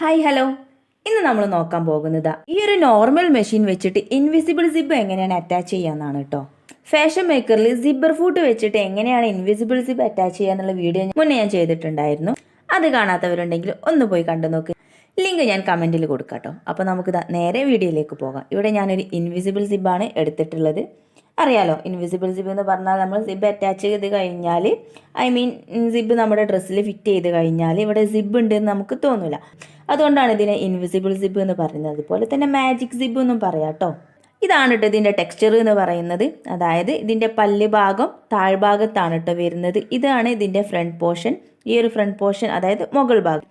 Hi hello. ഇന്ന് നമ്മൾ നോക്കാൻ പോകുന്നത് ഈ ഒരു നോർമൽ മെഷീൻ വെച്ചിട്ട് ഇൻവിസിബിൾ സിബ് എങ്ങനെയാണ് അറ്റാച്ച് ചെയ്യാന്നാണ് കേട്ടോ. ഫാഷൻ മേക്കറിൽ സിബ്ബർ ഫൂട്ട് വെച്ചിട്ട് എങ്ങനെയാണ് ഇൻവിസിബിൾ സിബ് അറ്റാച്ച് ചെയ്യാന്നുള്ള വീഡിയോ മുന്നേ ഞാൻ ചെയ്തിട്ടുണ്ടായിരുന്നു. അത് കാണാത്തവരുണ്ടെങ്കിൽ ഒന്ന് പോയി കണ്ടു നോക്ക്. ലിങ്ക് ഞാൻ കമന്റിൽ കൊടുക്കാം കേട്ടോ. അപ്പോൾ നമുക്ക് നേരെ വീഡിയോയിലേക്ക് പോകാം. ഇവിടെ ഞാനൊരു ഇൻവിസിബിൾ സിബാണ് എടുത്തിട്ടുള്ളത്. അറിയാലോ ഇൻവിസിബിൾ സിബ് എന്ന് പറഞ്ഞാൽ നമ്മൾ സിബ് അറ്റാച്ച് ചെയ്ത് കഴിഞ്ഞാൽ ഐ മീൻ സിബ് നമ്മുടെ ഡ്രസ്സിൽ ഫിറ്റ് ചെയ്ത് കഴിഞ്ഞാൽ ഇവിടെ സിബ് ഉണ്ട് എന്ന് നമുക്ക് തോന്നില്ല അതുകൊണ്ടാണ് ഇതിനെ ഇൻവിസിബിൾ സിബ് എന്ന് പറയുന്നത്. അതുപോലെ തന്നെ മാജിക് സിബ് എന്നും പറയാം കേട്ടോ. ഇതാണ് കേട്ടോ ഇതിന്റെ ടെക്സ്ചർ എന്ന് പറയുന്നത്. അതായത് ഇതിന്റെ പല്ല് ഭാഗം താഴ്ഭാഗത്താണ് കേട്ടോ വരുന്നത്. ഇതാണ് ഇതിന്റെ ഫ്രണ്ട് പോർഷൻ ഈ ഒരു ഫ്രണ്ട് പോർഷൻ അതായത് മുകൾ ഭാഗം.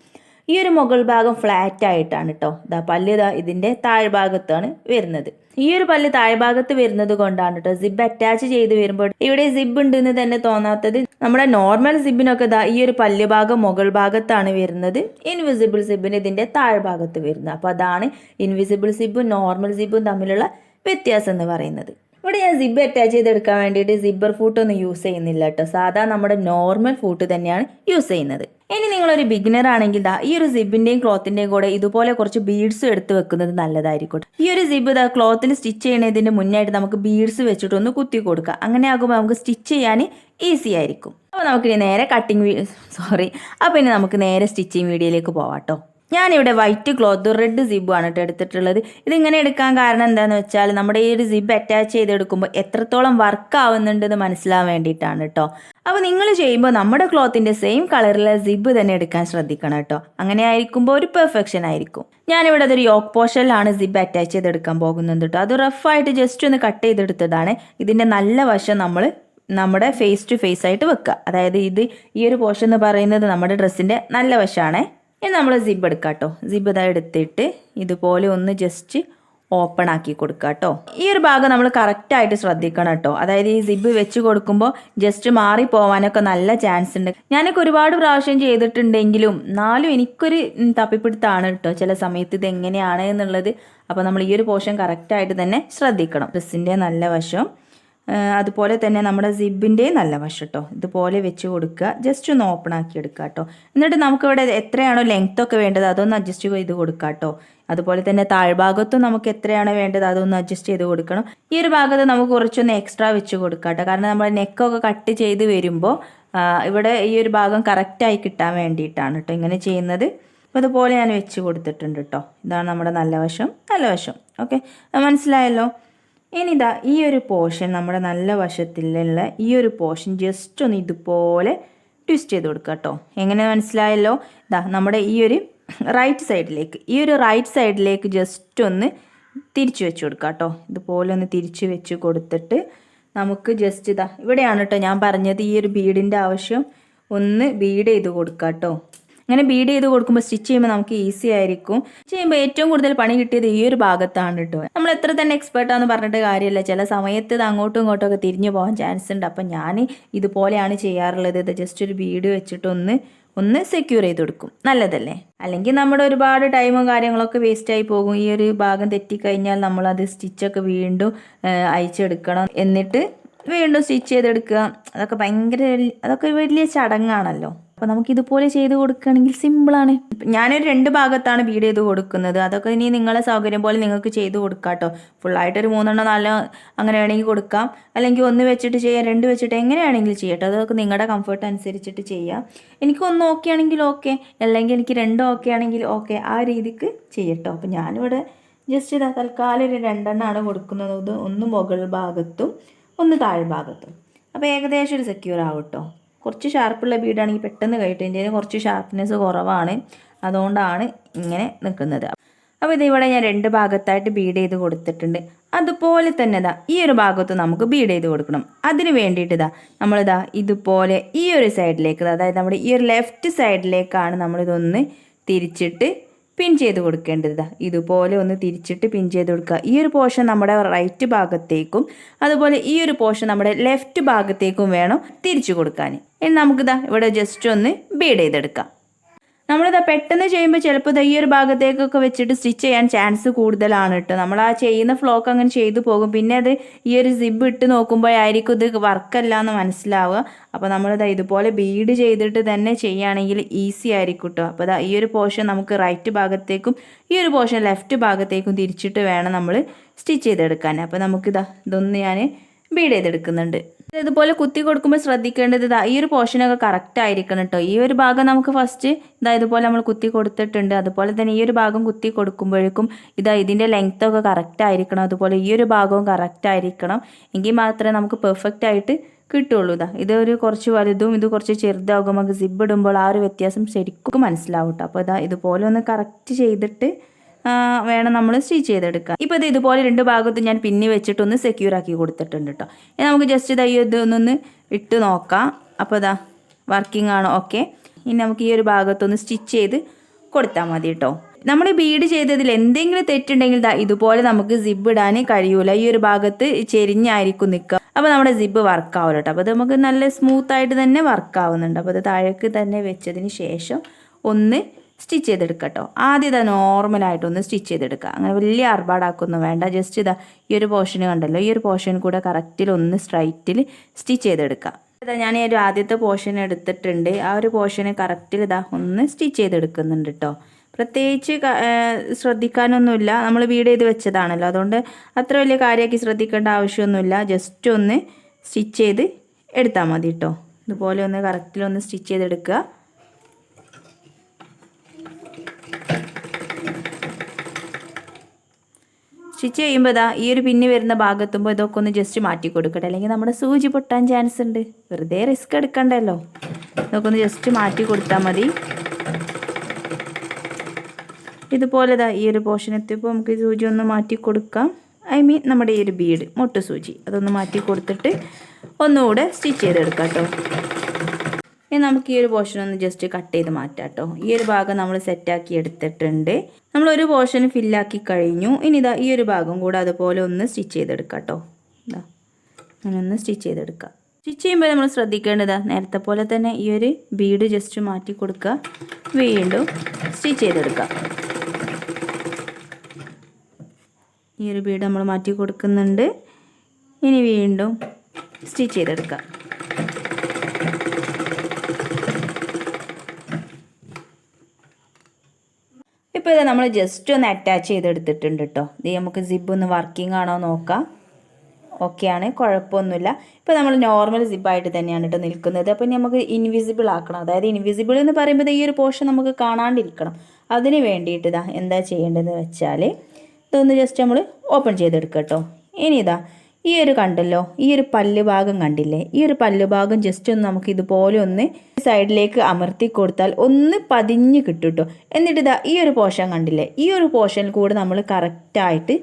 ഈ ഒരു മുകൾ ഭാഗം ഫ്ലാറ്റ് ആയിട്ടാണ് കേട്ടോ ഇതാ പല്ല് ഇതാ ഇതിന്റെ താഴ്ഭാഗത്താണ് വരുന്നത്. ഈ ഒരു പല്ല് താഴ്ഭാഗത്ത് വരുന്നത് കൊണ്ടാണ് കേട്ടോ സിബ് അറ്റാച്ച് ചെയ്ത് വരുമ്പോൾ ഇവിടെ സിബ് ഉണ്ട് എന്ന് തന്നെ തോന്നാത്തത് നമ്മുടെ നോർമൽ സിബിനൊക്കെ ഇതാ ഈ ഒരു പല്ല് ഭാഗം മുകൾ ഭാഗത്താണ് വരുന്നത്. ഇൻവിസിബിൾ സിബിന് ഇതിന്റെ താഴ്ഭാഗത്ത് വരുന്നത്. അപ്പോൾ അതാണ് ഇൻവിസിബിൾ സിബും നോർമൽ സിബും തമ്മിലുള്ള വ്യത്യാസം എന്ന് പറയുന്നത്. ഇവിടെ ഞാൻ സിബ് അറ്റാച്ച് ചെയ്തെടുക്കാൻ വേണ്ടിയിട്ട് സിബ്ബർ ഫൂട്ട് ഒന്നും യൂസ് ചെയ്യുന്നില്ല കേട്ടോ സാധാ നമ്മുടെ നോർമൽ ഫൂട്ട് തന്നെയാണ് യൂസ് ചെയ്യുന്നത്. ഇനി നിങ്ങളൊരു ബിഗിനർ ആണെങ്കിൽ ദാ ഈ ഒരു സിബിന്റെയും ക്ലോത്തിന്റെയും കൂടെ ഇതുപോലെ കുറച്ച് ബീഡ്സ് എടുത്ത് വെക്കുന്നത് നല്ലതായിരിക്കും ഈ ഒരു സിബ് ദാ ക്ലോത്തിൽ സ്റ്റിച്ച് ചെയ്യുന്നതിന്റെ മുന്നായിട്ട് നമുക്ക് ബീഡ്സ് വെച്ചിട്ട് ഒന്ന് കുത്തി കൊടുക്കുക അങ്ങനെ ആകുമ്പോൾ നമുക്ക് സ്റ്റിച്ച് ചെയ്യാൻ ഈസി ആയിരിക്കും. അപ്പോൾ നമുക്കിനി നേരെ കട്ടിങ് സോറി അപ്പോൾ ഇനി നമുക്ക് നേരെ സ്റ്റിച്ചിങ് വീഡിയോയിലേക്ക് പോവാം കേട്ടോ ഞാനിവിടെ വൈറ്റ് ക്ലോത്ത് റെഡ് സിബ് ആണ് കേട്ടോ എടുത്തിട്ടുള്ളത്. ഇതിങ്ങനെ എടുക്കാൻ കാരണം എന്താണെന്ന് വെച്ചാൽ നമ്മുടെ ഈ ഒരു സിബ് അറ്റാച്ച് ചെയ്തെടുക്കുമ്പോൾ എത്രത്തോളം വർക്ക് ആവുന്നുണ്ടെന്ന് മനസ്സിലാവാൻ വേണ്ടിയിട്ടാണ് കേട്ടോ അപ്പോൾ നിങ്ങൾ ചെയ്യുമ്പോൾ നമ്മുടെ ക്ലോത്തിന്റെ സെയിം കളറിലെ സിബ് തന്നെ എടുക്കാൻ ശ്രദ്ധിക്കണം കേട്ടോ അങ്ങനെ ആയിരിക്കുമ്പോൾ ഒരു പെർഫെക്ഷൻ ആയിരിക്കും. ഞാനിവിടെ അതൊരു യോക്ക് പോഷനിലാണ് സിബ് അറ്റാച്ച് ചെയ്തെടുക്കാൻ പോകുന്നത് കേട്ടോ അത് റഫായിട്ട് ജസ്റ്റ് ഒന്ന് കട്ട് ചെയ്തെടുത്തതാണ്. ഇതിന്റെ നല്ല വശം നമ്മൾ നമ്മുടെ ഫേസ് ടു ഫേസ് ആയിട്ട് വെക്കുക. അതായത് ഇത് ഈ ഒരു പോർഷൻ എന്ന് പറയുന്നത് നമ്മുടെ ഡ്രസ്സിന്റെ നല്ല വശമാണേ ഇനി നമ്മൾ സിബ് എടുക്കാം കേട്ടോ സിബ് ഇതാ എടുത്തിട്ട് ഇതുപോലെ ഒന്ന് ജസ്റ്റ് ഓപ്പൺ ആക്കി കൊടുക്കുക കേട്ടോ ഈ ഒരു ഭാഗം നമ്മൾ കറക്റ്റായിട്ട് ശ്രദ്ധിക്കണം കേട്ടോ അതായത് ഈ സിബ് വെച്ച് കൊടുക്കുമ്പോൾ ജസ്റ്റ് മാറി പോവാനൊക്കെ നല്ല ചാൻസ് ഉണ്ട്. ഞാനൊക്കെ ഒരുപാട് പ്രാവശ്യം ചെയ്തിട്ടുണ്ടെങ്കിലും എന്നാലും എനിക്കൊരു തപ്പിപ്പിടുത്താണ് കേട്ടോ ചില സമയത്ത് ഇത് എങ്ങനെയാണ് എന്നുള്ളത്. അപ്പോൾ നമ്മൾ ഈ ഒരു പോർഷൻ കറക്റ്റായിട്ട് തന്നെ ശ്രദ്ധിക്കണം. ഡ്രസ്സിന്റെ നല്ല വശം. അതുപോലെ തന്നെ നമ്മുടെ സിബിന്റെയും നല്ല വശം കേട്ടോ ഇതുപോലെ വെച്ച് കൊടുക്കുക. ജസ്റ്റ് ഒന്ന് ഓപ്പൺ ആക്കി എടുക്കുക കേട്ടോ എന്നിട്ട് നമുക്കിവിടെ എത്രയാണോ ലെങ്ത് ഒക്കെ വേണ്ടത് അതൊന്ന് അഡ്ജസ്റ്റ് ചെയ്ത് കൊടുക്കുക കേട്ടോ അതുപോലെ തന്നെ താഴ്ഭാഗത്തും നമുക്ക് എത്രയാണോ വേണ്ടത് അതൊന്ന് അഡ്ജസ്റ്റ് ചെയ്ത് കൊടുക്കണം. ഈ ഒരു ഭാഗത്ത് നമുക്ക് കുറച്ചൊന്ന് എക്സ്ട്രാ വെച്ച് കൊടുക്കുക കേട്ടോ കാരണം നമ്മുടെ നെക്കൊക്കെ കട്ട് ചെയ്ത് വരുമ്പോൾ ഇവിടെ ഈ ഒരു ഭാഗം കറക്റ്റായി കിട്ടാൻ വേണ്ടിയിട്ടാണ് കേട്ടോ ഇങ്ങനെ ചെയ്യുന്നത്. അപ്പോൾ അതുപോലെ ഞാൻ വെച്ച് കൊടുത്തിട്ടുണ്ട് കേട്ടോ ഇതാണ് നമ്മുടെ നല്ല വശം നല്ല വശം. ഓക്കെ മനസ്സിലായല്ലോ? ഇനി ഇതാ ഈ ഒരു പോർഷൻ നമ്മുടെ നല്ല വശത്തിലുള്ള ഈ ഒരു പോർഷൻ ജസ്റ്റ് ഒന്ന് ഇതുപോലെ ട്വിസ്റ്റ് ചെയ്ത് കൊടുക്കുക കേട്ടോ. എങ്ങനെ മനസ്സിലായല്ലോ? ഇതാ നമ്മുടെ ഈ ഒരു റൈറ്റ് സൈഡിലേക്ക് ഈ ഒരു റൈറ്റ് സൈഡിലേക്ക് ജസ്റ്റ് ഒന്ന് തിരിച്ചു വെച്ച് കൊടുക്കുക കേട്ടോ. ഇതുപോലെ ഒന്ന് തിരിച്ചു വെച്ച് കൊടുത്തിട്ട് നമുക്ക് ജസ്റ്റ് ഇതാ ഇവിടെയാണ് കേട്ടോ ഞാൻ പറഞ്ഞത് ഈ ഒരു ബീഡിന്റെ ആവശ്യം. ഒന്ന് ബീഡ് ചെയ്ത് കൊടുക്കുക കേട്ടോ. അങ്ങനെ ബീഡ് ചെയ്ത് കൊടുക്കുമ്പോൾ സ്റ്റിച്ച് ചെയ്യുമ്പോൾ നമുക്ക് ഈസി ആയിരിക്കും. ചെയ്യുമ്പോൾ ഏറ്റവും കൂടുതൽ പണി കിട്ടിയത് ഈ ഒരു ഭാഗത്താണ് കേട്ടോ നമ്മൾ എത്ര തന്നെ എക്സ്പേർട്ടാന്ന് പറഞ്ഞിട്ട് കാര്യമില്ല. ചില സമയത്ത് ഇത് അങ്ങോട്ടും ഇങ്ങോട്ടും ഒക്കെ തിരിഞ്ഞു പോകാൻ ചാൻസ് ഉണ്ട്. അപ്പം ഞാൻ ഇതുപോലെയാണ് ചെയ്യാറുള്ളത്. ഇത് ജസ്റ്റ് ഒരു ബീഡ് വെച്ചിട്ടൊന്ന് ഒന്ന് സെക്യൂർ ചെയ്ത് കൊടുക്കും. നല്ലതല്ലേ? അല്ലെങ്കിൽ നമ്മുടെ ഒരുപാട് ടൈമും കാര്യങ്ങളൊക്കെ വേസ്റ്റ് ആയി പോകും. ഈ ഒരു ഭാഗം തെറ്റിക്കഴിഞ്ഞാൽ നമ്മളത് സ്റ്റിച്ചൊക്കെ വീണ്ടും അയച്ചെടുക്കണം എന്നിട്ട് വീണ്ടും സ്റ്റിച്ച് ചെയ്തെടുക്കുക. അതൊക്കെ ഭയങ്കര അതൊക്കെ വലിയ ചടങ്ങാണല്ലോ. അപ്പോൾ നമുക്ക് ഇതുപോലെ ചെയ്ത് കൊടുക്കുകയാണെങ്കിൽ സിമ്പിളാണ് ഞാനൊരു രണ്ട് ഭാഗത്താണ് ബീഡ് ചെയ്ത് കൊടുക്കുന്നത്. അതൊക്കെ ഇനി നിങ്ങളെ സൗകര്യം പോലെ നിങ്ങൾക്ക് ചെയ്ത് കൊടുക്കാം കേട്ടോ ഫുള്ളായിട്ടൊരു മൂന്നെണ്ണം നാലോ അങ്ങനെ വേണമെങ്കിൽ കൊടുക്കാം. അല്ലെങ്കിൽ ഒന്ന് വെച്ചിട്ട് ചെയ്യാം രണ്ട് വെച്ചിട്ട് എങ്ങനെയാണെങ്കിലും ചെയ്യട്ടോ. അതൊക്കെ നിങ്ങളുടെ കംഫർട്ട് അനുസരിച്ചിട്ട് ചെയ്യാം. എനിക്ക് ഒന്ന് ഓക്കെ ആണെങ്കിൽ ഓക്കെ അല്ലെങ്കിൽ എനിക്ക് രണ്ടും ഓക്കെ ആണെങ്കിൽ ഓക്കെ ആ രീതിക്ക് ചെയ്യട്ടോ അപ്പോൾ ഞാനിവിടെ ജസ്റ്റ് ഇതാ തൽക്കാലം ഒരു രണ്ടെണ്ണമാണ് കൊടുക്കുന്നത്. ഒന്ന് മുകൾ ഭാഗത്തും ഒന്ന് താഴ്ഭാഗത്തും അപ്പോൾ ഏകദേശം ഒരു സെക്യൂർ ആവും കേട്ടോ കുറച്ച് ഷാർപ്പുള്ള ബീഡാണെങ്കിൽ പെട്ടെന്ന് കഴിയിട്ട്. എന്റെ കുറച്ച് ഷാർപ്പ്നെസ് കുറവാണ്. അതുകൊണ്ടാണ് ഇങ്ങനെ നിൽക്കുന്നത് അപ്പോൾ ഇതിവിടെ ഞാൻ രണ്ട് ഭാഗത്തായിട്ട് ബീഡ് ചെയ്ത് കൊടുത്തിട്ടുണ്ട്. അതുപോലെ തന്നെ ഇതാ ഈ ഒരു ഭാഗത്ത് നമുക്ക് ബീഡ് ചെയ്ത് കൊടുക്കണം. അതിന് വേണ്ടിയിട്ട് ഇതാ നമ്മളിതാ ഇതുപോലെ ഈ ഒരു സൈഡിലേക്ക് അതായത് നമ്മുടെ ഈ ഒരു ലെഫ്റ്റ് സൈഡിലേക്കാണ് നമ്മളിതൊന്ന് തിരിച്ചിട്ട് പിൻ ചെയ്ത് കൊടുക്കേണ്ടത് ഇതാ. ഇതുപോലെ ഒന്ന് തിരിച്ചിട്ട് പിൻ ചെയ്ത് കൊടുക്കുക. ഈ ഒരു പോർഷൻ നമ്മുടെ റൈറ്റ് ഭാഗത്തേക്കും അതുപോലെ ഈ ഒരു പോർഷൻ നമ്മുടെ ലെഫ്റ്റ് ഭാഗത്തേക്കും വേണം തിരിച്ചു കൊടുക്കാൻ. ഇനി നമുക്കിതാ ഇവിടെ ജസ്റ്റ് ഒന്ന് ബീഡ് ചെയ്തെടുക്കാം. നമ്മളിതാ പെട്ടെന്ന് ചെയ്യുമ്പോൾ ചിലപ്പോൾ ഈ ഒരു ഭാഗത്തേക്കൊക്കെ വെച്ചിട്ട് സ്റ്റിച്ച് ചെയ്യാൻ ചാൻസ് കൂടുതലാണ് കേട്ടോ നമ്മൾ ആ ചെയ്യുന്ന ഫ്ലോക്ക് അങ്ങനെ ചെയ്തു പോകും. പിന്നെ അത് ഈ ഒരു സിബ് ഇട്ട് നോക്കുമ്പോഴായിരിക്കും ഇത് വർക്കല്ല എന്ന് മനസ്സിലാവുക. അപ്പോൾ നമ്മളിത് ഇതുപോലെ ബീഡ് ചെയ്തിട്ട് തന്നെ ചെയ്യുകയാണെങ്കിൽ ഈസി ആയിരിക്കും കേട്ടോ അപ്പോൾ ഇതാ ഈ ഒരു പോർഷൻ നമുക്ക് റൈറ്റ് ഭാഗത്തേക്കും ഈ ഒരു പോർഷൻ ലെഫ്റ്റ് ഭാഗത്തേക്കും തിരിച്ചിട്ട് വേണം നമ്മൾ സ്റ്റിച്ച് ചെയ്തെടുക്കാൻ. അപ്പോൾ നമുക്കിതാ ഇതൊന്ന് ഞാൻ ബീഡ് ചെയ്തെടുക്കുന്നുണ്ട് ഇതുപോലെ കുത്തി കൊടുക്കുമ്പോൾ ശ്രദ്ധിക്കേണ്ടത് ഇതാ ഈ ഒരു പോർഷനൊക്കെ കറക്റ്റ് ആയിരിക്കണം കേട്ടോ ഈ ഒരു ഭാഗം നമുക്ക് ഫസ്റ്റ് ഇതാ ഇതുപോലെ നമ്മൾ കുത്തി കൊടുത്തിട്ടുണ്ട്. അതുപോലെ തന്നെ ഈ ഒരു ഭാഗം കുത്തി കൊടുക്കുമ്പോഴേക്കും ഇതാ ഇതിന്റെ ലെങ്ത് ഒക്കെ കറക്റ്റ് ആയിരിക്കണം. അതുപോലെ ഈ ഒരു ഭാഗവും കറക്റ്റ് ആയിരിക്കണം. എങ്കിൽ മാത്രമേ നമുക്ക് പെർഫെക്റ്റ് ആയിട്ട് കിട്ടുള്ളൂ ഇതാ. ഇത് ഒരു കുറച്ച് വലുതും ഇത് കുറച്ച് ചെറുതാകും നമുക്ക് സിബ് ഇടുമ്പോൾ ആ ഒരു വ്യത്യാസം ശരിക്കും മനസ്സിലാവും കേട്ടോ അപ്പോൾ ഇതാ ഇതുപോലെ ഒന്ന് കറക്റ്റ് ചെയ്തിട്ട് വേണം നമ്മൾ സ്റ്റിച്ച് ചെയ്തെടുക്കാൻ. ഇപ്പോൾ ഇത് ഇതുപോലെ രണ്ട് ഭാഗത്തും ഞാൻ പിന്നി വെച്ചിട്ടൊന്ന് സെക്യൂർ ആക്കി കൊടുത്തിട്ടുണ്ട് കേട്ടോ ഇനി നമുക്ക് ജസ്റ്റ് ഇതാ ഇതൊന്നൊന്ന് ഇട്ട് നോക്കാം. അപ്പോൾ ഇതാ വർക്കിംഗ് ആണോ? ഓക്കെ ഇനി നമുക്ക് ഈ ഒരു ഭാഗത്തൊന്ന് സ്റ്റിച്ച് ചെയ്ത് കൊടുത്താൽ മതി കേട്ടോ നമ്മൾ ബീഡ് ചെയ്തതിൽ എന്തെങ്കിലും തെറ്റുണ്ടെങ്കിൽ ദാ ഇതുപോലെ നമുക്ക് സിബ് ഇടാൻ കഴിയൂല. ഈ ഒരു ഭാഗത്ത് ചെരിഞ്ഞായിരിക്കും നിൽക്കുക അപ്പോൾ നമ്മുടെ സിബ് വർക്ക് ആവില്ല കേട്ടോ അപ്പോൾ അത് നമുക്ക് നല്ല സ്മൂത്ത് ആയിട്ട് തന്നെ വർക്ക് ആവുന്നുണ്ട്. അപ്പോൾ അത് താഴേക്ക് തന്നെ വെച്ചതിന് ശേഷം ഒന്ന് സ്റ്റിച്ച് ചെയ്തെടുക്കുക കേട്ടോ ആദ്യം ഇതാ നോർമലായിട്ടൊന്ന് സ്റ്റിച്ച് ചെയ്തെടുക്കുക അങ്ങനെ വലിയ അർബാടാക്കൊന്നും വേണ്ട. ജസ്റ്റ് ഇതാ ഈ ഒരു പോർഷൻ കണ്ടല്ലോ. ഈ ഒരു പോർഷൻ കൂടെ കറക്റ്റിൽ ഒന്ന് സ്ട്രൈറ്റിൽ സ്റ്റിച്ച് ചെയ്തെടുക്കുക ഇതാ ഞാൻ ഈ ഒരു ആദ്യത്തെ പോർഷൻ എടുത്തിട്ടുണ്ട്. ആ ഒരു പോർഷന് കറക്റ്റിൽ ഇതാ ഒന്ന് സ്റ്റിച്ച് ചെയ്തെടുക്കുന്നുണ്ട് കേട്ടോ പ്രത്യേകിച്ച് ശ്രദ്ധിക്കാനൊന്നുമില്ല. നമ്മൾ വീട് ചെയ്ത് വെച്ചതാണല്ലോ. അതുകൊണ്ട് അത്ര വലിയ കാര്യമാക്കി ശ്രദ്ധിക്കേണ്ട ആവശ്യമൊന്നുമില്ല. ജസ്റ്റ് ഒന്ന് സ്റ്റിച്ച് ചെയ്ത് എടുത്താൽ മതി കേട്ടോ ഇതുപോലെ ഒന്ന് കറക്റ്റിൽ ഒന്ന് സ്റ്റിച്ച് ചെയ്തെടുക്കുക സ്റ്റിച്ച് ചെയ്യുമ്പോൾ ഇതാ ഈ ഒരു പിന്നി വരുന്ന ഭാഗത്തുമ്പോൾ ഇതൊക്കെ ഒന്ന് ജസ്റ്റ് മാറ്റി കൊടുക്കട്ടെ. അല്ലെങ്കിൽ നമ്മുടെ സൂചി പൊട്ടാൻ ചാൻസ് ഉണ്ട്. വെറുതെ റിസ്ക് എടുക്കണ്ടല്ലോ. ഇതൊക്കെ ഒന്ന് ജസ്റ്റ് മാറ്റി കൊടുത്താൽ മതി. ഇതുപോലെ ഇതാ ഈ ഒരു പോർഷൻ എത്തിയപ്പോൾ നമുക്ക് സൂചി ഒന്ന് മാറ്റി കൊടുക്കാം. ഐ മീൻ നമ്മുടെ ഈ ഒരു ബീഡ് മൊട്ട് സൂചി. അതൊന്ന് മാറ്റി കൊടുത്തിട്ട് ഒന്നുകൂടെ സ്റ്റിച്ച് ചെയ്തെടുക്കാം കേട്ടോ ഇനി നമുക്ക് ഈ ഒരു പോർഷൻ ഒന്ന് ജസ്റ്റ് കട്ട് ചെയ്ത് മാറ്റാം കേട്ടോ ഈ ഒരു ഭാഗം നമ്മൾ സെറ്റാക്കി എടുത്തിട്ടുണ്ട്. നമ്മൾ ഒരു പോർഷൻ ഫില്ലാക്കി കഴിഞ്ഞു. ഇനി ഇതാ ഈ ഒരു ഭാഗം കൂടെ അതുപോലെ ഒന്ന് സ്റ്റിച്ച് ചെയ്തെടുക്കാം കേട്ടോ ഇതാ അങ്ങനൊന്ന് സ്റ്റിച്ച് ചെയ്തെടുക്കാം. സ്റ്റിച്ച് ചെയ്യുമ്പോൾ നമ്മൾ ശ്രദ്ധിക്കേണ്ടത് നേരത്തെ പോലെ തന്നെ ഈ ഒരു ബീഡ് ജസ്റ്റ് മാറ്റി കൊടുക്കുക വീണ്ടും സ്റ്റിച്ച് ചെയ്തെടുക്കുക ഈ ഒരു ബീഡ് നമ്മൾ മാറ്റി കൊടുക്കുന്നുണ്ട്. ഇനി വീണ്ടും സ്റ്റിച്ച് ചെയ്തെടുക്കാം. ഇപ്പോൾ ഇത് നമ്മൾ ജസ്റ്റ് ഒന്ന് അറ്റാച്ച് ചെയ്തെടുത്തിട്ടുണ്ട് കേട്ടോ ഇത് നമുക്ക് സിബ് ഒന്ന് വർക്കിംഗ് ആണോ നോക്കാം. ഓക്കെ ആണ് കുഴപ്പമൊന്നുമില്ല. ഇപ്പോൾ നമ്മൾ നോർമൽ സിബായിട്ട് തന്നെയാണ് കേട്ടോ നിൽക്കുന്നത്. അപ്പോൾ ഇനി നമുക്ക് ഇൻവിസിബിൾ ആക്കണം. അതായത് ഇൻവിസിബിൾ എന്ന് പറയുമ്പോൾ ഈ ഒരു പോർഷൻ നമുക്ക് കാണാണ്ടിരിക്കണം. അതിന് വേണ്ടിയിട്ട് ഇതാ എന്താ ചെയ്യേണ്ടതെന്ന് വെച്ചാൽ ഇതൊന്ന് ജസ്റ്റ് നമ്മൾ ഓപ്പൺ ചെയ്തെടുക്കാം കേട്ടോ ഇനി ഇതാ ഈ ഒരു കണ്ടല്ലോ ഈ ഒരു പല്ല് ഭാഗം കണ്ടില്ലേ? ഈ ഒരു പല്ല് ഭാഗം ജസ്റ്റ് ഒന്ന് നമുക്ക് ഇതുപോലെ ഒന്ന് സൈഡിലേക്ക് അമർത്തി കൊടുത്താൽ ഒന്ന് പതിഞ്ഞ് കിട്ടും കേട്ടോ എന്നിട്ട് ഇതാ ഈ ഒരു പോർഷൻ കണ്ടില്ലേ? ഈ ഒരു പോർഷനിൽ കൂടെ നമ്മൾ കറക്റ്റായിട്ട്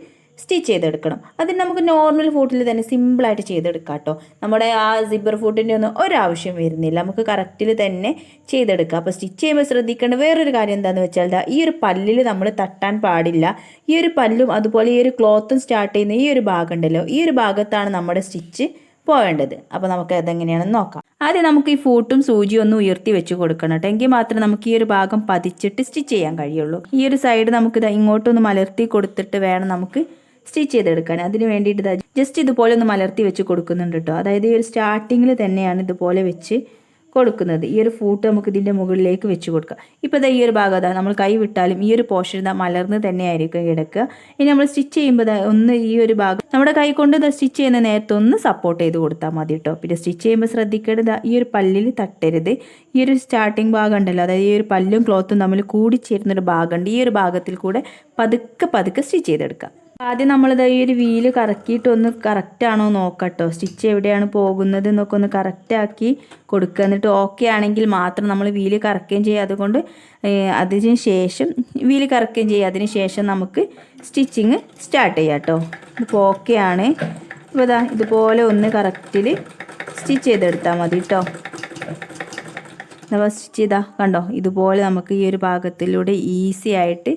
സ്റ്റിച്ച് ചെയ്തെടുക്കണം. അതിന് നമുക്ക് നോർമൽ ഫൂട്ടിൽ തന്നെ സിമ്പിളായിട്ട് ചെയ്തെടുക്കാം കേട്ടോ നമ്മുടെ ആ സിബർ ഫൂട്ടിന്റെ ഒന്നും ഒരാവശ്യം വരുന്നില്ല. നമുക്ക് കറക്റ്റിൽ തന്നെ ചെയ്തെടുക്കാം. അപ്പോൾ സ്റ്റിച്ച് ചെയ്യുമ്പോൾ ശ്രദ്ധിക്കേണ്ട വേറൊരു കാര്യം എന്താണെന്ന് വെച്ചാൽ ഇതാ ഈ ഒരു പല്ലിൽ നമ്മൾ തട്ടാൻ പാടില്ല. ഈ ഒരു പല്ലും അതുപോലെ ഈ ഒരു ക്ലോത്തും സ്റ്റാർട്ട് ചെയ്യുന്ന ഈ ഒരു ഭാഗം ഉണ്ടല്ലോ ഈ ഒരു ഭാഗത്താണ് നമ്മുടെ സ്റ്റിച്ച് പോകേണ്ടത്. അപ്പോൾ നമുക്ക് അതെങ്ങനെയാണെന്ന് നോക്കാം. ആദ്യം നമുക്ക് ഈ ഫൂട്ടും സൂചിയും ഒന്ന് ഉയർത്തി വെച്ച് കൊടുക്കണം കേട്ടോ എങ്കിൽ മാത്രമേ നമുക്ക് ഈ ഒരു ഭാഗം പതിച്ചിട്ട് സ്റ്റിച്ച് ചെയ്യാൻ കഴിയുള്ളൂ. ഈ ഒരു സൈഡ് നമുക്ക് ദാ ഇങ്ങോട്ടൊന്ന് മലർത്തി കൊടുത്തിട്ട് വേണം നമുക്ക് സ്റ്റിച്ച് ചെയ്തെടുക്കാൻ. അതിന് വേണ്ടിയിട്ട് ജസ്റ്റ് ഇതുപോലെ ഒന്ന് മലർത്തി വെച്ച് കൊടുക്കുന്നുണ്ട് കേട്ടോ. അതായത് ഈ ഒരു സ്റ്റാർട്ടിങ്ങിൽ തന്നെയാണ് ഇതുപോലെ വെച്ച് കൊടുക്കുന്നത്. ഈ ഒരു ഫൂട്ട് നമുക്ക് ഇതിന്റെ മുകളിലേക്ക് വെച്ച് കൊടുക്കാം. ഇപ്പോൾ ദാ ഈ ഒരു ഭാഗം അതാ നമ്മൾ കൈ വിട്ടാലും ഈ ഒരു പോർഷൻ ഇതാ മലർന്ന് തന്നെയായിരിക്കും കിടക്കുക. ഇനി നമ്മൾ സ്റ്റിച്ച് ചെയ്യുമ്പോൾ ഒന്ന് ഈ ഒരു ഭാഗം നമ്മുടെ കൈ കൊണ്ട് സ്റ്റിച്ച് ചെയ്യുന്ന നേരത്തെ ഒന്ന് സപ്പോർട്ട് ചെയ്ത് കൊടുത്താൽ മതി കേട്ടോ. പിന്നെ സ്റ്റിച്ച് ചെയ്യുമ്പോൾ ശ്രദ്ധിക്കേണ്ടത് ഈ ഒരു പല്ലിൽ തട്ടരുത്. ഈ ഒരു സ്റ്റാർട്ടിങ് ഭാഗം ഉണ്ടല്ലോ. അതായത് ഈ ഒരു പല്ലും ക്ലോത്തും തമ്മിൽ കൂടിച്ചേരുന്നൊരു ഭാഗമുണ്ട് ഈ ഒരു ഭാഗത്തിൽ കൂടെ പതുക്കെ പതുക്കെ സ്റ്റിച്ച് ചെയ്തെടുക്കാം. ആദ്യം നമ്മളിത് ഈ ഒരു വീൽ കറക്കിയിട്ട് ഒന്ന് കറക്റ്റാണോ നോക്കട്ടോ. സ്റ്റിച്ച് എവിടെയാണ് പോകുന്നത് എന്നൊക്കെ ഒന്ന് കറക്റ്റാക്കി കൊടുക്കുക. എന്നിട്ട് ഓക്കെ ആണെങ്കിൽ മാത്രം നമ്മൾ വീൽ കറക്കുകയും ചെയ്യുക. അതുകൊണ്ട് അതിന് ശേഷം വീൽ കറക്കുകയും ചെയ്യുക. അതിന് ശേഷം നമുക്ക് സ്റ്റിച്ചിങ് സ്റ്റാർട്ട് ചെയ്യാം കേട്ടോ ഇപ്പോൾ ഓക്കെ ആണ്. ഇപ്പോൾ ഇതാ ഇതുപോലെ ഒന്ന് കറക്റ്റിൽ സ്റ്റിച്ച് ചെയ്തെടുത്താൽ മതി കേട്ടോ സ്റ്റിച്ച് ചെയ്താൽ കണ്ടോ? ഇതുപോലെ നമുക്ക് ഈ ഒരു ഭാഗത്തിലൂടെ ഈസി ആയിട്ട്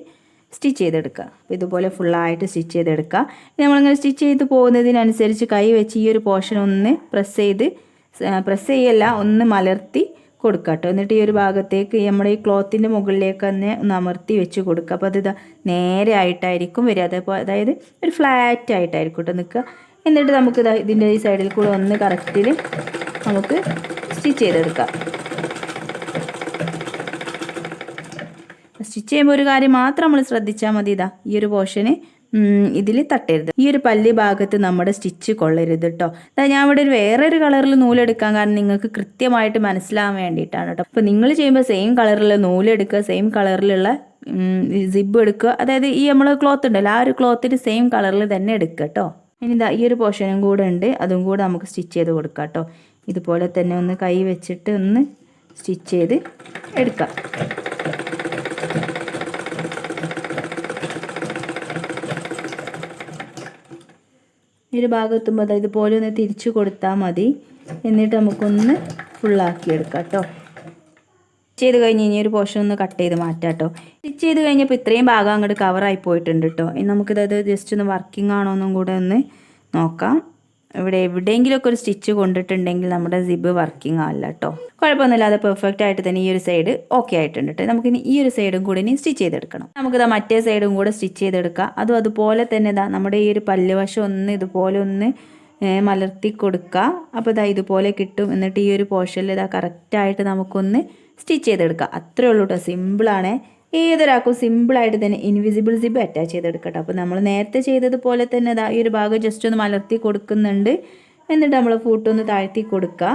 സ്റ്റിച്ച് ചെയ്തെടുക്കുക. അപ്പോൾ ഇതുപോലെ ഫുള്ളായിട്ട് സ്റ്റിച്ച് ചെയ്തെടുക്കുക. നമ്മളിങ്ങനെ സ്റ്റിച്ച് ചെയ്ത് പോകുന്നതിനനുസരിച്ച് കൈ വെച്ച് ഈ ഒരു പോർഷൻ ഒന്ന് പ്രസ് ചെയ്ത് പ്രസ് ചെയ്യല്ല ഒന്ന് മലർത്തി കൊടുക്കുക കേട്ടോ. എന്നിട്ട് ഈ ഒരു ഭാഗത്തേക്ക് നമ്മുടെ ഈ ക്ലോത്തിന്റെ മുകളിലേക്ക് തന്നെ ഒന്ന് അമർത്തി വെച്ച് കൊടുക്കുക. അപ്പോൾ അത് നേരെ ആയിട്ടായിരിക്കും വരിക. അതേപോലെ അതായത് ഒരു ഫ്ലാറ്റ് ആയിട്ടായിരിക്കും കേട്ടോ നിൽക്കുക. എന്നിട്ട് നമുക്ക് ഇതാ ഇതിന്റെ ഈ സൈഡിൽ കൂടെ ഒന്ന് കറക്റ്റിൽ നമുക്ക് സ്റ്റിച്ച് ചെയ്തെടുക്കാം. സ്റ്റിച്ച് ചെയ്യുമ്പോൾ ഒരു കാര്യം മാത്രം നമ്മൾ ശ്രദ്ധിച്ചാൽ മതി. ഇതാ ഈ ഒരു പോർഷന് ഇതിൽ തട്ടരുത്. ഈ ഒരു പല്ലി ഭാഗത്ത് നമ്മുടെ സ്റ്റിച്ച് കൊള്ളരുത് കേട്ടോ ഞാൻ ഇവിടെ ഒരു വേറൊരു കളറിൽ നൂലെടുക്കാൻ കാരണം നിങ്ങൾക്ക് കൃത്യമായിട്ട് മനസ്സിലാവാൻ വേണ്ടിയിട്ടാണ് കേട്ടോ അപ്പോൾ നിങ്ങൾ ചെയ്യുമ്പോൾ സെയിം കളറിലുള്ള നൂലെടുക്കുക സെയിം കളറിലുള്ള സിബ് എടുക്കുക. അതായത് ഈ നമ്മൾ ക്ലോത്ത് ഉണ്ടല്ലോ ആ ഒരു ക്ലോത്തിന് സെയിം കളറിൽ തന്നെ എടുക്കുക കേട്ടോ ഇനി ഇതാ ഈ ഒരു പോർഷനും കൂടെ ഉണ്ട്. അതും കൂടെ നമുക്ക് സ്റ്റിച്ച് ചെയ്ത് കൊടുക്കാം കേട്ടോ ഇതുപോലെ തന്നെ ഒന്ന് കൈ വെച്ചിട്ട് ഒന്ന് സ്റ്റിച്ച് ചെയ്ത് എടുക്കാം. ഈ ഒരു ഭാഗത്തുമ്പോൾ അതായത് ഇതുപോലെ ഒന്ന് തിരിച്ചു കൊടുത്താൽ മതി. എന്നിട്ട് നമുക്കൊന്ന് ഫുള്ളാക്കി എടുക്കാം കേട്ടോ ചെയ്ത് കഴിഞ്ഞ് ഇനി ഒരു പോർഷൻ ഒന്ന് കട്ട് ചെയ്ത് മാറ്റാം കേട്ടോ സ്റ്റിച്ച് ചെയ്ത് കഴിഞ്ഞപ്പോൾ ഇത്രയും ഭാഗം അങ്ങോട്ട് കവറായി പോയിട്ടുണ്ട് കേട്ടോ ഇനി നമുക്കിതത് ജസ്റ്റ് ഒന്ന് വർക്കിംഗ് ആണോ എന്നും കൂടെ ഒന്ന് നോക്കാം. ഇവിടെ എവിടെയെങ്കിലുമൊക്കെ ഒരു സ്റ്റിച്ച് കൊണ്ടിട്ടുണ്ടെങ്കിൽ നമ്മുടെ സിബ് വർക്കിംഗ് ആവില്ല കേട്ടോ കുഴപ്പമൊന്നുമില്ലാതെ പെർഫെക്റ്റ് ആയിട്ട് തന്നെ ഈ ഒരു സൈഡ് ഓക്കെ ആയിട്ടുണ്ട് കേട്ടോ നമുക്കിനി ഈ ഒരു സൈഡും കൂടി ഇനി സ്റ്റിച്ച് ചെയ്തെടുക്കണം. നമുക്കിതാ മറ്റേ സൈഡും കൂടെ സ്റ്റിച്ച് ചെയ്തെടുക്കാം. അതും അതുപോലെ തന്നെ ഇതാ നമ്മുടെ ഈ ഒരു പല്ല് വശം ഒന്ന് ഇതുപോലെ ഒന്ന് മലർത്തി കൊടുക്കുക അപ്പോൾ ഇതാ ഇതുപോലെ കിട്ടും. എന്നിട്ട് ഈ ഒരു പോർഷനിൽ ഇതാ കറക്റ്റായിട്ട് നമുക്കൊന്ന് സ്റ്റിച്ച് ചെയ്തെടുക്കാം. അത്രേ ഉള്ളൂ കേട്ടോ സിമ്പിളാണ് ഏതൊരാൾക്കും സിമ്പിളായിട്ട് തന്നെ ഇൻവിസിബിൾ സിബ് അറ്റാച്ച് ചെയ്തെടുക്കട്ടെ. അപ്പോൾ നമ്മൾ നേരത്തെ ചെയ്തതുപോലെ തന്നെ ഈ ഒരു ഭാഗം ജസ്റ്റ് ഒന്ന് മലർത്തി കൊടുക്കുന്നുണ്ട്. എന്നിട്ട് നമ്മൾ ഫൂട്ടൊന്ന് താഴ്ത്തി കൊടുക്കുക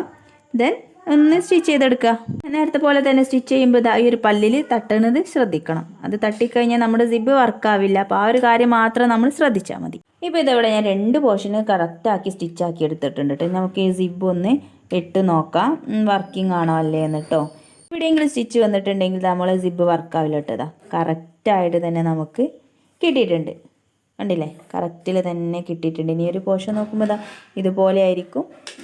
ദെൻ ഒന്ന് സ്റ്റിച്ച് ചെയ്തെടുക്കുക നേരത്തെ പോലെ തന്നെ സ്റ്റിച്ച് ചെയ്യുമ്പോൾ ഇതാ ഈ ഒരു പല്ലിൽ തട്ടണത് ശ്രദ്ധിക്കണം. അത് തട്ടിക്കഴിഞ്ഞാൽ നമ്മുടെ സിബ് വർക്കാവില്ല അപ്പോൾ ആ ഒരു കാര്യം മാത്രം നമ്മൾ ശ്രദ്ധിച്ചാൽ മതി. ഇപ്പോൾ ഇതവിടെ ഞാൻ രണ്ട് പോർഷന് കറക്റ്റാക്കി സ്റ്റിച്ചാക്കി എടുത്തിട്ടുണ്ട് കേട്ടോ നമുക്ക് ഈ സിബ് ഒന്ന് ഇട്ട് നോക്കാം. വർക്കിംഗ് ആണോ അല്ലേ എന്ന് കേട്ടോ എവിടെയെങ്കിലും സ്റ്റിച്ച് വന്നിട്ടുണ്ടെങ്കിൽ നമ്മൾ സിബ് വർക്കാവില്ല കേട്ടതാ കറക്റ്റായിട്ട് തന്നെ നമുക്ക് കിട്ടിയിട്ടുണ്ട്. കണ്ടില്ലേ? കറക്റ്റിൽ തന്നെ കിട്ടിയിട്ടുണ്ട്. ഇനി ഒരു പോഷൻ നോക്കുമ്പോൾ ഇതാ ഇതുപോലെ ആയിരിക്കും.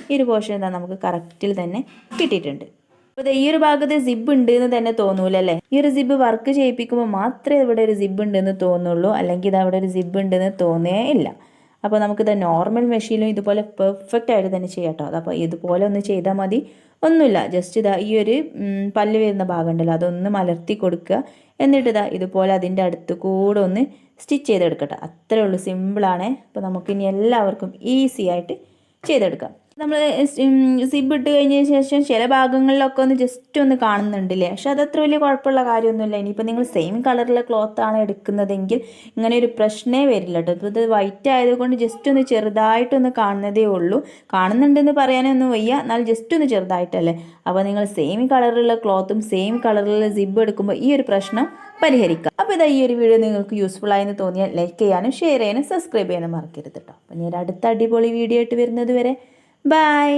ഈ ഒരു പോഷൻ എന്താ നമുക്ക് കറക്റ്റിൽ തന്നെ കിട്ടിയിട്ടുണ്ട്. അപ്പോൾ ഈ ഒരു ഭാഗത്ത് സിബ് ഉണ്ട് എന്ന് തന്നെ തോന്നൂലല്ലേ ഈ ഒരു സിബ് വർക്ക് ചെയ്യിപ്പിക്കുമ്പോൾ മാത്രമേ ഇവിടെ ഒരു സിബ് ഉണ്ടെന്ന് തോന്നുള്ളൂ. അല്ലെങ്കിൽ ഇത് അവിടെ ഒരു സിബ് ഉണ്ടെന്ന് തോന്നേ ഇല്ല. അപ്പോൾ നമുക്കിത് നോർമൽ മെഷീനിലും ഇതുപോലെ പെർഫെക്റ്റ് ആയിട്ട് തന്നെ ചെയ്യാം കേട്ടോ അതപ്പോൾ ഇതുപോലെ ഒന്ന് ചെയ്താൽ മതി. ഒന്നുമില്ല. ജസ്റ്റ് ഇതാ ഈ ഒരു പല്ല് വരുന്ന ഭാഗം ഉണ്ടല്ലോ അതൊന്ന് മലർത്തി കൊടുക്കുക. എന്നിട്ട് ഇതാ ഇതുപോലെ അതിന്റെ അടുത്ത് കൂടെ ഒന്ന് സ്റ്റിച്ച് ചെയ്തെടുക്കട്ടെ. അത്രേ ഉള്ളൂ സിമ്പിളാണ് അപ്പോൾ നമുക്കിനി എല്ലാവർക്കും ഈസി ആയിട്ട് ചെയ്തെടുക്കാം. നമ്മൾ സിബ് ഇട്ട് കഴിഞ്ഞതിന് ശേഷം ചില ഭാഗങ്ങളിലൊക്കെ ഒന്ന് ജസ്റ്റ് ഒന്ന് കാണുന്നുണ്ടല്ലേ? പക്ഷെ അതത്ര വലിയ കുഴപ്പമുള്ള കാര്യമൊന്നുമില്ല. ഇനിയിപ്പോൾ നിങ്ങൾ സെയിം കളറിലെ ആണ് എടുക്കുന്നതെങ്കിൽ ഇങ്ങനെ ഒരു പ്രശ്നമേ വരില്ല കേട്ടോ ഇപ്പോൾ ഇത് വൈറ്റ് ആയതുകൊണ്ട് ജസ്റ്റ് ഒന്ന് ചെറുതായിട്ടൊന്ന് കാണുന്നതേ ഉള്ളൂ. കാണുന്നുണ്ടെന്ന് പറയാനൊന്നും വയ്യ. എന്നാൽ ജസ്റ്റ് ഒന്ന് ചെറുതായിട്ടല്ലേ? അപ്പോൾ നിങ്ങൾ സെയിം കളറിലുള്ള ക്ലോത്തും സെയിം കളറിലുള്ള സിബ് എടുക്കുമ്പോൾ ഈ ഒരു പ്രശ്നം പരിഹരിക്കാം. അപ്പോൾ ഇതാ ഈ ഒരു വീഡിയോ നിങ്ങൾക്ക് യൂസ്ഫുൾ ആയെന്ന് തോന്നിയാൽ ലൈക്ക് ചെയ്യാനും ഷെയർ ചെയ്യാനും സബ്സ്ക്രൈബ് ചെയ്യാനും മറക്കരുത് കേട്ടോ അപ്പോൾ ഞാൻ അടുത്ത അടിപൊളി വീഡിയോ ആയിട്ട് വരുന്നത് വരെ ബൈ